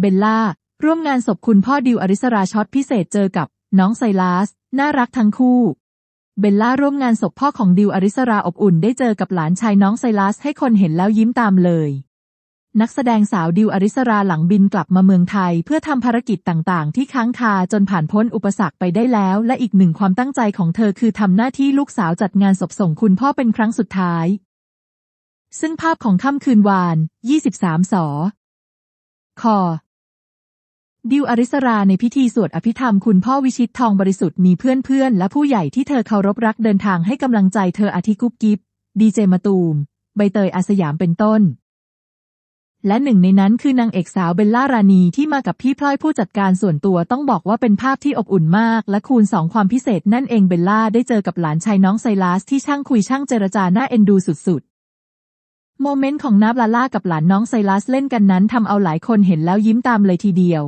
เบลล่า ร่วมงานศพคุณพ่อดิวอริสราช็อตพิเศษเจอกับ น้องไซลัส น่ารักทั้งคู่ เบลล่าร่วมงานศพพ่อของดิวอริสราอบอุ่นได้เจอกับหลานชายน้องไซลัสให้คนเห็นแล้วยิ้มตามเลย นักแสดงสาวดิวอริสราหลังบินกลับมาเมืองไทย เพื่อทำภารกิจต่างๆ ที่ค้างคาจนผ่านพ้นอุปสรรคไปได้แล้ว และอีกหนึ่งความตั้งใจของเธอคือทำหน้าที่ลูกสาวจัดงานศพส่งคุณพ่อเป็นครั้งสุดท้ายซึ่งภาพของค่ำคืนวาน 23 สอ คอ ดิวอริสราในพิธีสวดอภิธรรมคุณพ่อวิชิตทองบริสุทธิ์มีเพื่อนๆ และผู้ใหญ่ที่เธอเคารพรักเดินทางให้กำลังใจเธออาทิกุ๊บกิ๊บดีเจมาตูม ใบเตยอาสยามเป็นต้น และหนึ่งในนั้นคือนางเอกสาวเบลล่ารานีที่มากับพี่พลอยผู้จัดการส่วนตัวต้องบอกว่าเป็นภาพที่อบอุ่นมาก และคูณสองความพิเศษนั่นเองเบลล่าได้เจอกับหลานชายน้องไซลัสที่ช่างคุยช่างเจรจาหน่าเอ็นดูสุดๆโมเมนต์ของนาบลาล่ากับหลานน้องไซลัสเล่นกันนั้นทำเอาหลายคนเห็นแล้วยิ้มตามเลยทีเดียว